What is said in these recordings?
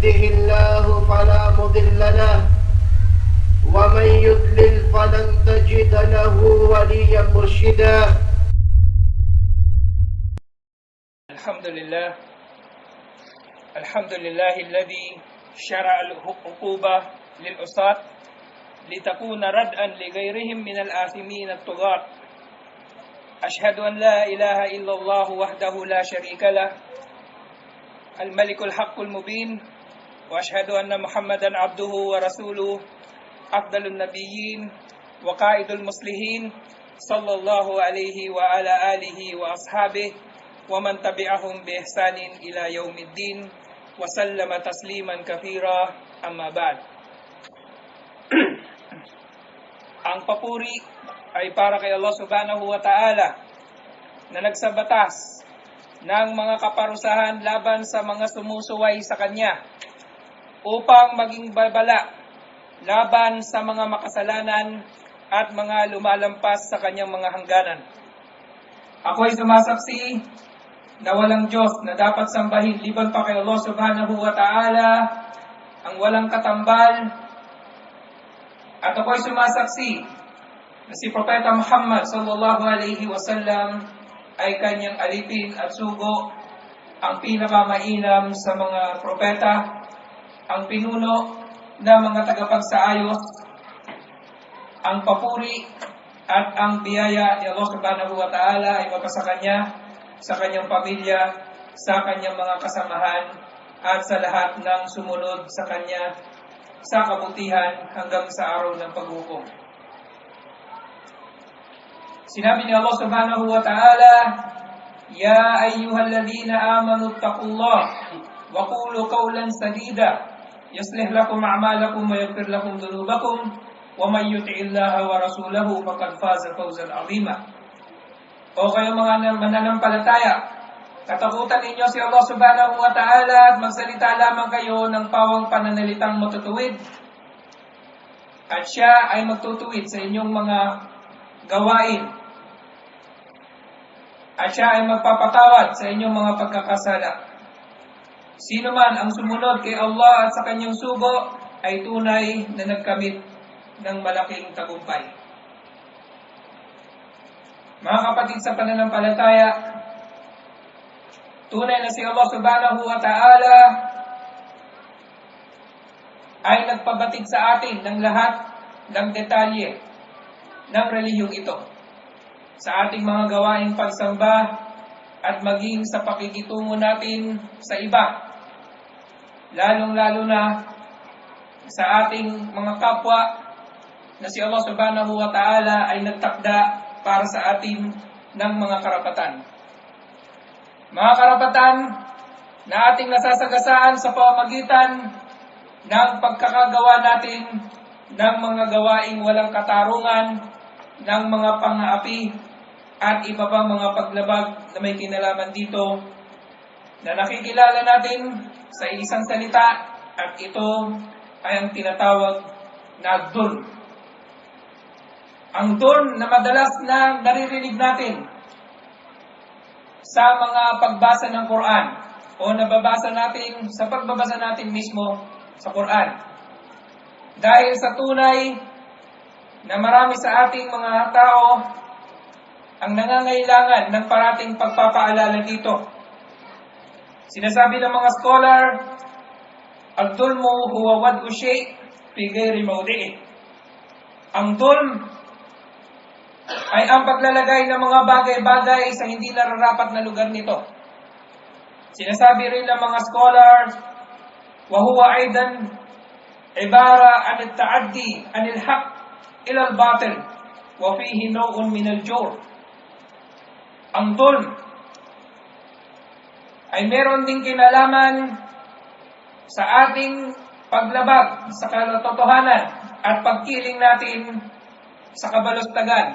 يهده الله فلا مضل له ومن يضلل فلن تجد له وليا مرشدا. الحمد لله الحمد لله الذي شرع العقوبة للعصاة لتكون ردءا لغيرهم من الآثمين الطغاة. أشهد أن لا إله إلا الله وحده لا شريك له الملك الحق المبين وأشهد أن محمدا عبده ورسوله أفضل النبيين وقائد المصلحين صلى الله عليه وعلى آله وأصحابه ومن تبعهم بإحسان إلى يوم الدين وسلم تسليما كثيرا أما بعد Ang papuri ay para kay Allah subhanahu wa ta'ala na nagsabatas ng mga kaparusahan laban sa mga sumusuway sa Kanya upang maging babala laban sa mga makasalanan at mga lumalampas sa Kanyang mga hangganan. Ako ay sumasaksi na walang Diyos na dapat sambahin liban pa kay Allah subhanahu wa ta'ala ang walang katambal at ako ay sumasaksi na si Propeta Muhammad sallallahu alaihi wasallam ay kanyang alipin at sugo ang pinakamainam sa mga propeta, ang pinuno ng mga tagapagsaayos, ang papuri at ang biyaya ni Allah subhanahu wa ta'ala ay mapasa kanya, sa kanyang pamilya, sa kanyang mga kasamahan, at sa lahat ng sumunod sa kanya sa kabutihan hanggang sa araw ng paghukom. Sinabi ni Allah subhanahu wa ta'ala, Ya ayyuhalladhina amanu taqullah wa qulu qawlan sadida a'malakum wa yaghfir lakum dhunubakum wa man yuti'illaha wa rasulahu faqad faza fawzan 'azima. O kayo mga mananampalataya, katakutan ninyo si Allah subhanahu wa ta'ala at magsalita lamang kayo ng pawang pananalitang matutuwid. At siya ay magtutuwid sa inyong mga gawain. At siya ay magpapatawad sa inyong mga pagkakasala. Sino man ang sumunod kay Allah at sa kanyang sugo ay tunay na nagkamit ng malaking tagumpay. Mga kapatid sa pananampalataya, tunay na si Allah subhanahu wa ta'ala ay nagpabatid sa atin ng lahat ng detalye ng relihiyong ito sa ating mga gawaing pagsamba at maging sa pakikitungo natin sa iba, lalong-lalo na sa ating mga kapwa na si Allah subhanahu wa ta'ala ay nagtakda para sa atin ng mga karapatan. Mga karapatan na ating nasasagasaan sa pamamagitan ng pagkakagawa natin ng mga gawaing walang katarungan, ng mga pang-aapi, at iba pang mga paglabag na may kinalaman dito na nakikilala natin sa isang salita at ito ay ang tinatawag na dun. Ang dun na madalas na naririnig natin sa mga pagbasa ng Quran o nababasa natin sa pagbabasa natin mismo sa Quran. Dahil sa tunay na marami sa ating mga tao ang nangangailangan ng parating pagpapaalala dito. Sinasabi ng mga scholar, Al-dulmu huwa wad'u shay' fi ghairi mawdi'i. Ang dulm ay ang paglalagay ng mga bagay-bagay sa hindi nararapat na lugar nito. Sinasabi rin ng mga scholar, wa huwa aidan ibara an at-ta'addi an al-haq ila al-batil wa fihi naw'un min al-jur. Ang dulm ay meron ding kinalaman sa ating paglabag sa katotohanan at pagkiling natin sa kabalustagan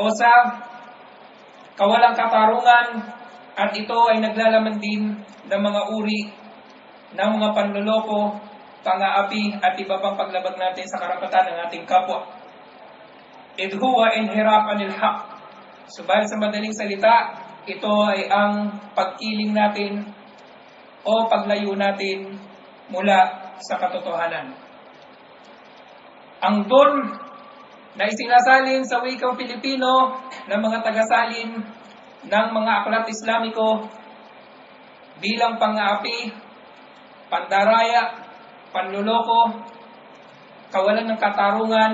o sa kawalang katarungan at ito ay naglalaman din ng mga uri ng mga panloloko, pang-aapi at iba pang paglabag natin sa karapatan ng ating kapwa. Id huwa inhirap anil haq. Subalit sa madaling salita, ito ay ang pagkiling natin o paglayo natin mula sa katotohanan. Ang dul na isinasalin sa wikang Pilipino ng mga tagasalin ng mga aklat Islamiko bilang pang-aapi, pandaraya, panluloko, kawalan ng katarungan,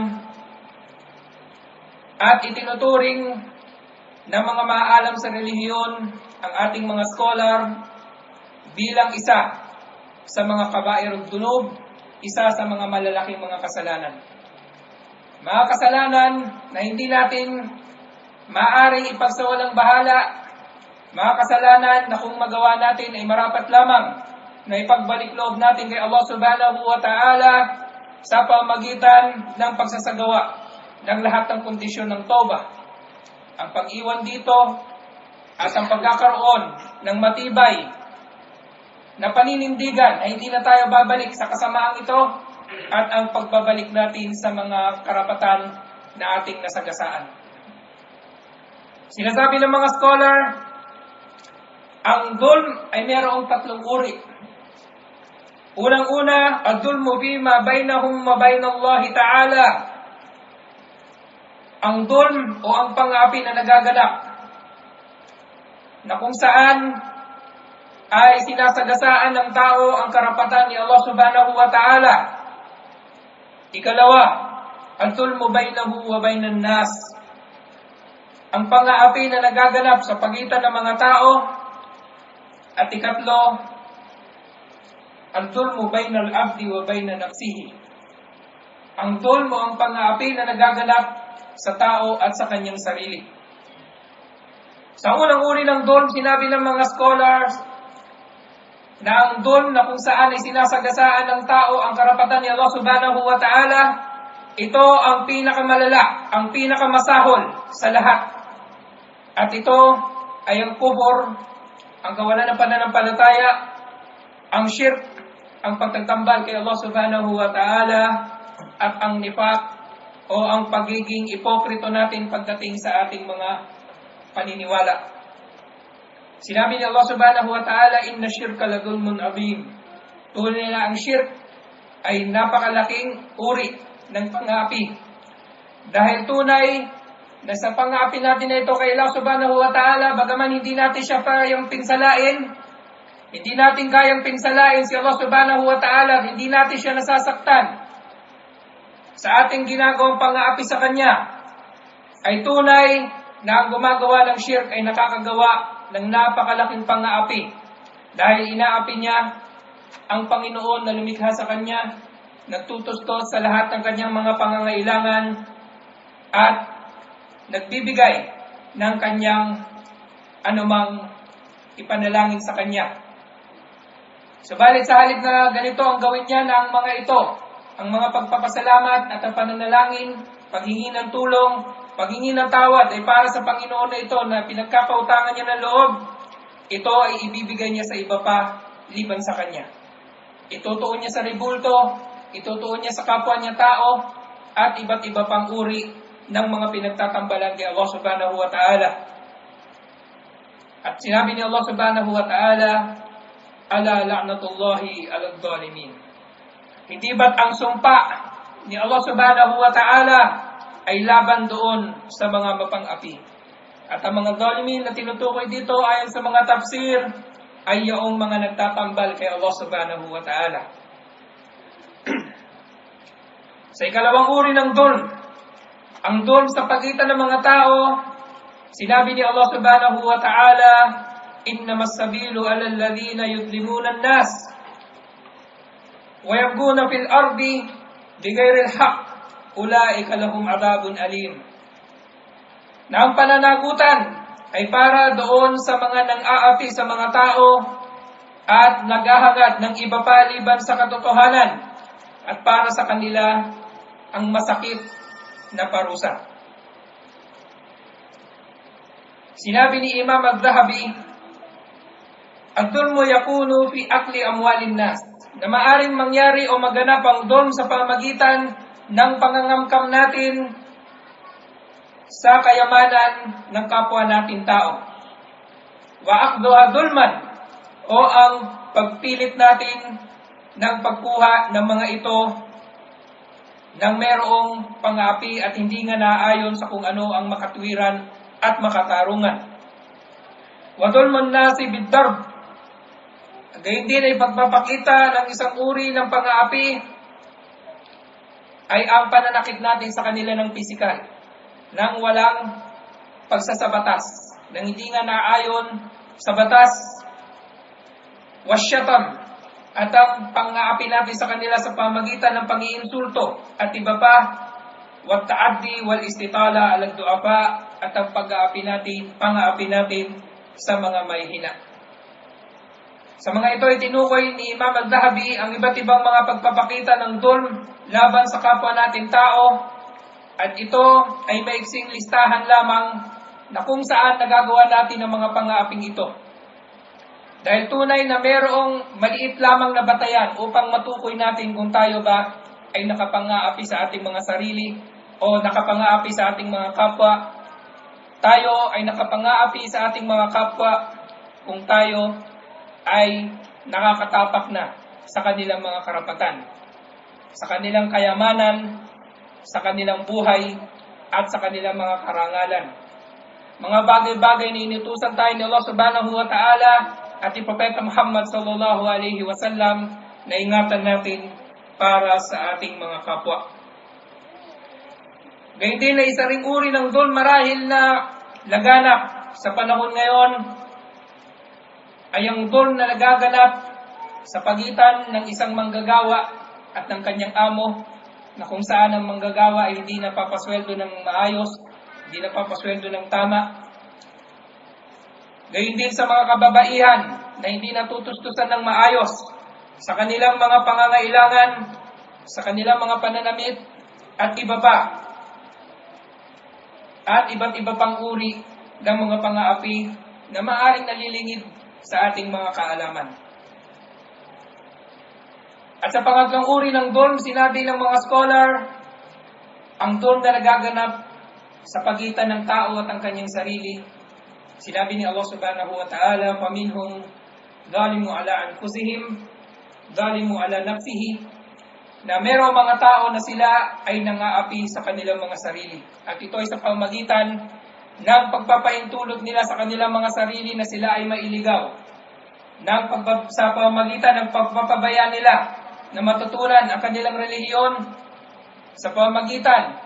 at itinuturing ng mga maaalam sa relihiyon ang ating mga scholar bilang isa sa mga kabairong dunub, isa sa mga malalaking mga kasalanan. Mga kasalanan na hindi natin maaaring ipagsawalang bahala, mga kasalanan na kung magawa natin ay marapat lamang na ipagbalik loob natin kay Allah subhanahu wa ta'ala sa pamagitan ng pagsasagawa ng lahat ng kondisyon ng toba. Ang pag-iwan dito at ang pagkakaroon ng matibay na paninindigan ay hindi na tayo babalik sa kasamaang ito at ang pagbabalik natin sa mga karapatan na ating nasagasaan. Sinasabi ng mga scholar, ang dulm ay mayroong tatlong uri. Unang-una, ad-dulmu bima bainahum wa bainallahi ta'ala. Ang dulm o ang pangapi na nagaganap na kung saan ay sinasagasaan ng tao ang karapatan ni Allah subhanahu wa ta'ala. Ikalawa, al-tulmu bainahu wa bainan nas. Ang pangaapi na nagaganap sa pagitan ng mga tao. At ikatlo, al-tulmu bainal abdi wa bainan nafsihi. Ang tulmo ang pangaapi na nagaganap sa tao at sa kanyang sarili. Sa unang uri ng dulm, sinabi ng mga scholars, na ang dun na kung saan ay sinasagasaan ng tao ang karapatan ni Allah subhanahu wa ta'ala, ito ang pinakamalala, ang pinakamasahol sa lahat. At ito ay ang kubor, ang kawalan ng pananampalataya, ang shirk, ang pagtatambal kay Allah subhanahu wa ta'ala, at ang nifak o ang pagiging ipokrito natin pagdating sa ating mga paniniwala. Sinabi ni Allah subhanahu wa ta'ala, Inna shirka ladulmun abim. Tunay na ang shirk ay napakalaking uri ng pangapi. Dahil tunay na sa pangapi natin na ito kay Allah subhanahu wa ta'ala, bagaman hindi natin siya kayang pinsalain, hindi natin kayang pinsalain si Allah subhanahu wa ta'ala, hindi natin siya nasasaktan sa ating ginagawang pangapi sa Kanya, ay tunay na ang gumagawa ng shirk ay nakakagawa ng napakalaking pang-aapi dahil inaapi niya ang Panginoon na lumikha sa kanya, nagtutustos sa lahat ng kanyang mga pangangailangan at nagbibigay ng kanyang anumang ipanalangin sa kanya. Subalit sa halip na ganito ang gawin niya ng mga ito, ang mga pagpapasalamat at ang pananalangin, paghingi ng tulong, paghingi ng tawad ay para sa Panginoon na ito na pinagkakautangan niya ng loob, ito ay ibibigay niya sa iba pa liban sa kanya. Itutuon niya sa ribulto, itutuon niya sa kapwa niya tao, at iba't iba pang uri ng mga pinagtatambalan kay Allah subhanahu wa ta'ala. At sinabi ni Allah subhanahu wa ta'ala, Ala la'natullahi ala dhalimin. Hindi ba't ang sumpa ni Allah subhanahu wa ta'ala ay laban doon sa mga mapang-api? At ang mga zalimin na tinutukoy dito ayon sa mga tafsir ay yung mga nagtatambal kay Allah subhanahu wa ta'ala. sa ikalawang uri ng dun, ang dun sa pagitan ng mga tao, sinabi ni Allah subhanahu wa ta'ala, Innamas sabilu alal ladhina yudlimuna nas ويبغون في الأرض بغير الحق ulaika lahum adabun alim. Na ang pananagutan ay para doon sa mga nang-aapi sa mga tao at naghahangad ng iba pa liban sa katotohanan at para sa kanila ang masakit na parusa. Sinabi ni Imam Al-Zahabi, Ad-dulmu yakunu fi akli amwalin nas na maaring mangyari o maganap ang dulm sa pamagitan ng pangangamkam natin sa kayamanan ng kapwa natin tao. Wa akduha dulman o ang pagpilit natin ng pagkuha ng mga ito ng merong pangapi at hindi nga naayon sa kung ano ang makatwiran at makatarungan. Wadulman nasi bidarb. Gayun din ay pagpapakita ng isang uri ng pangaapi ay ang pananakit natin sa kanila ng pisikal nang walang pagsasabatas, nang hindi nga naayon sa batas, wasyatam, at ang pang-aapi natin sa kanila sa pamagitan ng pag-iinsulto at iba pa, wat taaddi wal istitala alag duapa at ang pag-aapi natin, pang-aapi natin sa mga may hina. Sa mga ito ay tinukoy ni Imam Al-Zahabi ang iba't ibang mga pagpapakita ng dulm laban sa kapwa nating tao at ito ay maiksing listahan lamang na kung saan nagagawa natin ang mga pangaaping ito. Dahil tunay na mayroong maliit lamang na batayan upang matukoy natin kung tayo ba ay nakapangaapi sa ating mga sarili o nakapangaapi sa ating mga kapwa. Tayo ay nakapangaapi sa ating mga kapwa kung tayo ay nakakatapak na sa kanilang mga karapatan, sa kanilang kayamanan, sa kanilang buhay, at sa kanilang mga karangalan. Mga bagay-bagay na inutusan tayo ni Allah subhanahu wa ta'ala at ni Propeta Muhammad sallallahu alaihi wasallam na ingatan natin para sa ating mga kapwa. Gayun din na isa ring uri ng dul marahil na laganap sa panahon ngayon ay ang dul na nagaganap sa pagitan ng isang manggagawa at ng kanyang amo na kung saan ang manggagawa ay hindi napapasweldo ng maayos, hindi napapasweldo ng tama, Gayun din sa mga kababaihan na hindi natutustusan ng maayos sa kanilang mga pangangailangan, sa kanilang mga pananamit, at iba pa. At iba't iba pang uri ng mga pangaapi na maaring nalilingid sa ating mga kaalaman. At sa pangatlong uri ng dorm, sinabi ng mga scholar, ang dorm na nagaganap sa pagitan ng tao at ang kanyang sarili, sinabi ni Allah subhanahu wa ta'ala, paminhum zalimu ala anfusihim, zalimu ala nafsihi, na merong mga tao na sila ay nangaapi sa kanilang mga sarili. At ito ay sa pamagitan ng pagpapaintulot nila sa kanilang mga sarili na sila ay mailigaw. Ng pagbab- sa pamagitan ng pagpapabaya nila na matutunan ang kanilang relihiyon sa pamagitan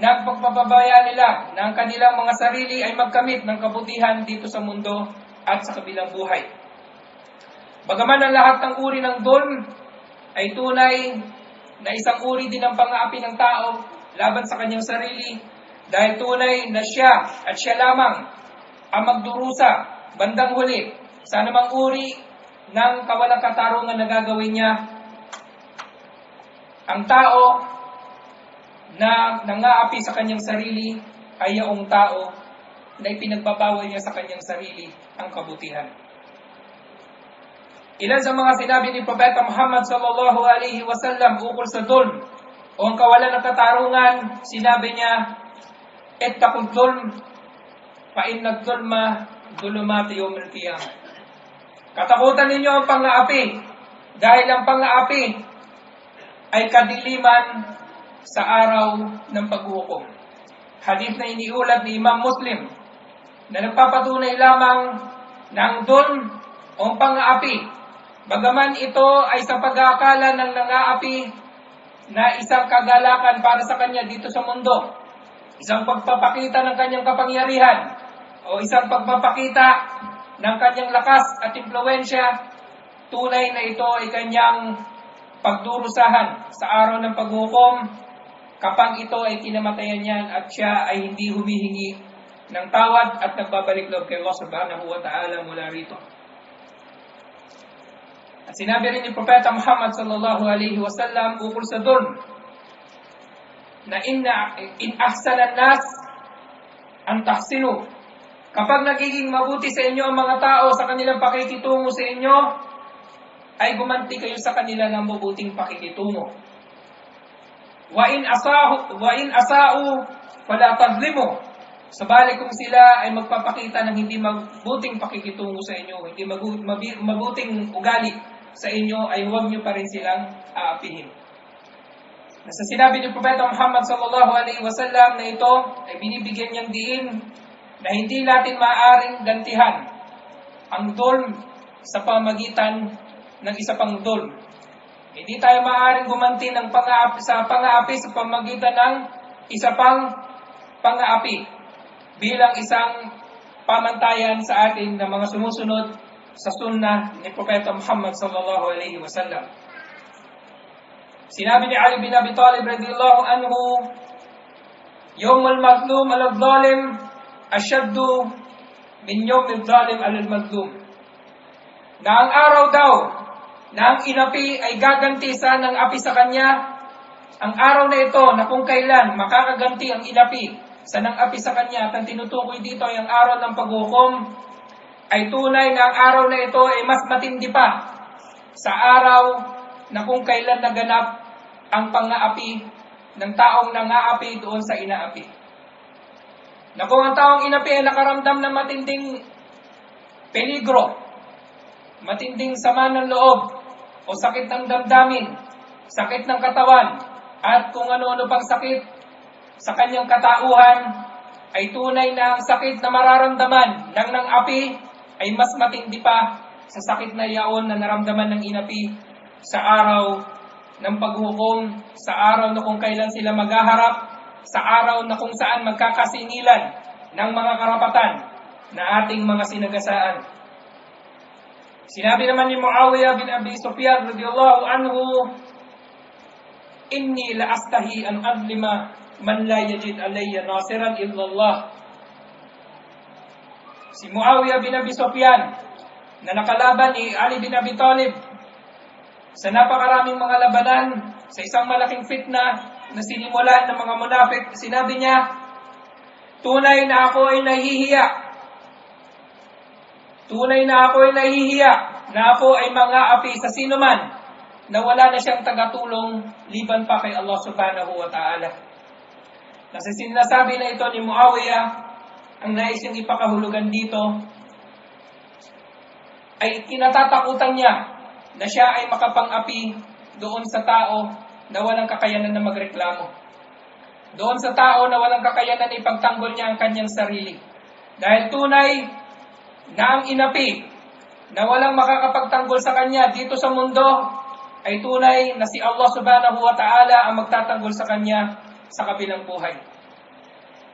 ng pagpapabaya nila na ang kanilang mga sarili ay magkamit ng kabutihan dito sa mundo at sa kabilang buhay. Bagaman ang lahat ng uri ng dol ay tunay na isang uri din ng pang-aapi ng tao laban sa kanyang sarili dahil tunay na siya at siya lamang ang magdurusa bandang huli sa anumang uri ng kawalang katarungan na gagawin niya. Ang tao na nangaapi sa kanyang sarili ay yaong tao na ipinagbabawal niya sa kanyang sarili ang kabutihan. Ilan sa mga sinabi ni Propeta Muhammad sallallahu alaihi wasallam ukol sa dulm o ang kawalan ng katarungan, sinabi niya, Dulm, fa inna dulma dulumati yawmil qiyamah. Katakutan ninyo ang pang-aapi, dahil ang pang-aapi ay kadiliman sa araw ng paghuhukom. Hadith na iniulat ni Imam Muslim na nagpapatunay lamang ng dun o pang-aapi. Bagaman ito ay sa pag-aakala ng nangaapi na isang kagalakan para sa kanya dito sa mundo. Isang pagpapakita ng kanyang kapangyarihan. O isang pagpapakita ng kanyang lakas at impluensya, tunay na ito ay kanyang pagdurusahan sa araw ng paghukom. Kapag ito ay kinamatayan niyan at siya ay hindi humihingi ng tawad at nagbabalik loob kay Allah subhanahu wa ta'ala mula rito. At sinabi rin ni Propeta Muhammad sallallahu alaihi wasallam ukol sa dun na inna in ahsana nas ang tahsinu kapag nagiging mabuti sa inyo ang mga tao sa kanilang pakikitungo sa inyo ay gumanti kayo sa kanila ng mabuting pakikitungo. Wa in asahu wa in asau fala tadlimu Sabali kung sila ay magpapakita ng hindi mabuting pakikitungo sa inyo, hindi mabuting ugali sa inyo ay huwag niyo pa rin silang aapihin. Nasa sinabi ni Propeta Muhammad sallallahu alaihi wasallam na ito ay binibigyan niyang diin na hindi natin maaaring gantihan ang dulm sa pamagitan ng isa pang dulm. Hindi tayo maaaring gumanti ng pang sa pang-aapi sa pamagitan ng isa pang pang-aapi bilang isang pamantayan sa atin ng mga sumusunod sa sunnah ni Propeta Muhammad sallallahu alaihi wasallam. Sinabi ni Ali bin Abi Talib radiyallahu anhu, Yawm al-mazlum al-zalim asyaddu min yawm al-zalim al-mazlum. Na ang araw daw na ang inapi ay gagantisan ng api sa kanya, ang araw na ito na kung kailan makakaganti ang inapi sa nang api sa kanya at ang tinutukoy dito ay ang araw ng paghukom, ay tunay na ang araw na ito ay mas matindi pa sa araw na kung kailan naganap ang pang-aapi ng taong nangaapi doon sa inaapi. Na kung ang taong inapi ay nakaramdam ng matinding peligro, matinding sama ng loob, o sakit ng damdamin, sakit ng katawan, at kung ano-ano pang sakit sa kanyang katauhan, ay tunay na ang sakit na mararamdaman ng ng api ay mas matindi pa sa sakit na yaon na naramdaman ng inapi sa araw ng paghukom, sa araw na kung kailan sila maghaharap, sa araw na kung saan magkakasingilan ng mga karapatan na ating mga sinagasaan. Sinabi naman ni Muawiyah bin Abi Sufyan radiyallahu anhu, Inni la astahi an adlima man la yajid alayya nasiran illallah. Si Muawiyah bin Abi Sufyan na nakalaban ni Ali bin Abi Talib sa napakaraming mga labanan sa isang malaking fitna na sinimulan ng mga munafik, sinabi niya, Tunay na ako ay nahihiya. Tunay na ako ay nahihiya na ako ay mga api sa sino man na wala na siyang tagatulong liban pa kay Allah subhanahu wa ta'ala. Nasa sinasabi na ito ni Muawiyah, ang nais niyang ipakahulugan dito, ay kinatatakutan niya na siya ay makapang-api doon sa tao na walang kakayanan na magreklamo. Doon sa tao na walang kakayanan na ipagtanggol niya ang kanyang sarili. Dahil tunay na ang inapi na walang makakapagtanggol sa kanya dito sa mundo ay tunay na si Allah subhanahu wa ta'ala ang magtatanggol sa kanya sa kabilang buhay.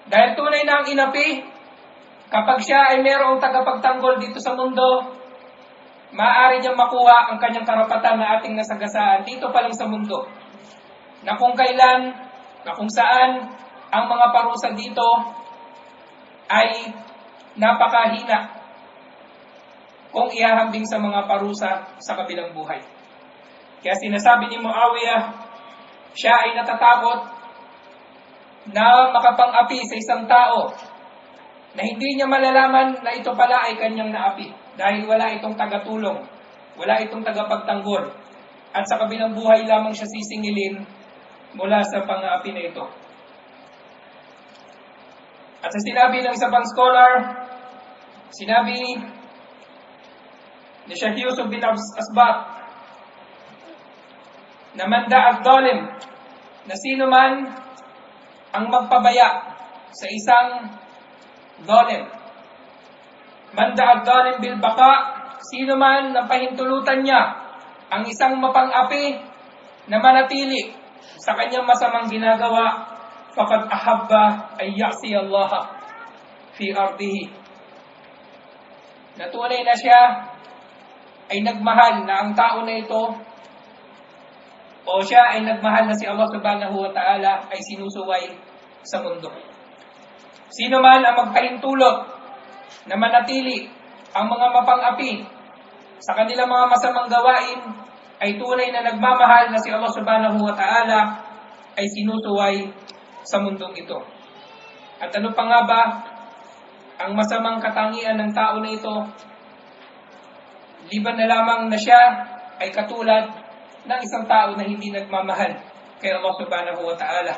Dahil tunay na ang inapi, kapag siya ay mayroong tagapagtanggol dito sa mundo, maaari niyang makuha ang kanyang karapatan na ating nasagasaan dito pa lang sa mundo. Na kung kailan, na kung saan ang mga parusa dito ay napakahina kung ihahambing sa mga parusa sa kabilang buhay. Kaya sinasabi ni Muawiyah, siya ay natatakot na makapang-api sa isang tao na hindi niya malalaman na ito pala ay kanyang naapi dahil wala itong tagatulong, wala itong tagapagtanggol. At sa kabilang buhay lamang siya sisingilin mula sa pang-aapi na ito. At sa sinabi ng isa pang scholar, sinabi ni Sheikh Yusuf bin Asbat na manda at dolim na sino man ang magpabaya sa isang dolim. Manda at dolim bil baka, sino man na pahintulutan niya ang isang mapang-api na manatili sa kanyang masamang ginagawa, faqad ahabba ay ya'si Allah fi ardihi. Natunay na siya ay nagmahal na ang tao na ito o siya ay nagmahal na si Allah subhanahu wa ta'ala ay sinusuway sa mundo. Sino man ang magpahintulot na manatili ang mga mapang-api sa kanilang mga masamang gawain ay tunay na nagmamahal na si Allah subhanahu wa ta'ala ay sinusuway sa mundong ito. At ano pa nga ba ang masamang katangian ng tao na ito? Liban na lamang na siya ay katulad ng isang tao na hindi nagmamahal kay Allah subhanahu wa ta'ala.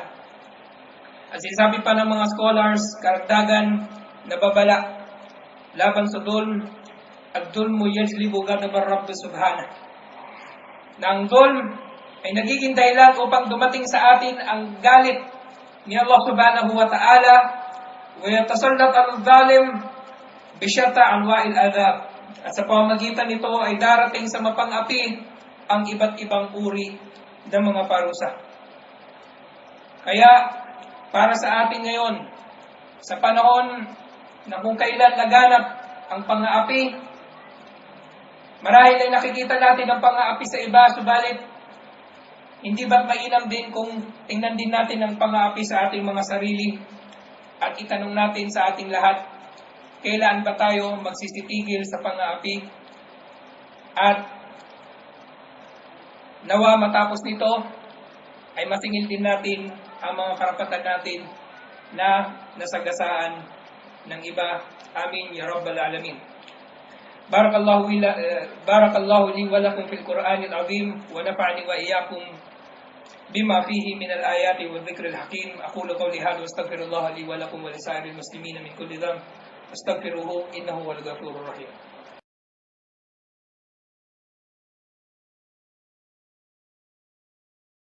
At sinasabi pa ng mga scholars, karagdagan na babala laban sa dulm, at dulmu yajlibu ghadab ar-Rabb subhanahu. na ang dhulm ay nagiging dahilan upang dumating sa atin ang galit ni Allah subhanahu wa ta'ala wa yatasallat al-zalim bisyata anwa'il adab. At sa pamamagitan nito ay darating sa mapang-api ang iba't ibang uri ng mga parusa. Kaya, para sa atin ngayon, sa panahon na kung kailan naganap ang pang-aapi, marahil ay nakikita natin ang pang-aapi sa iba, subalit hindi ba't mainam din kung tingnan din natin ang pang-aapi sa ating mga sarili at itanong natin sa ating lahat, kailan ba tayo magsisitigil sa pang-aapi? At nawa matapos nito ay masingil din natin ang mga karapatan natin na nasagasaan ng iba. Amin ya Rabbal Alamin. Barakallahu, ila, eh, barakallahu li wa lakum fil Qur'anil azim wa nafa'ani wa iyyakum بما فيه من الآيات والذكر الحكيم أقول قولي هذا واستغفر الله لي ولكم ولسائر المسلمين من كل ذنب فاستغفروه إنه هو الغفور الرحيم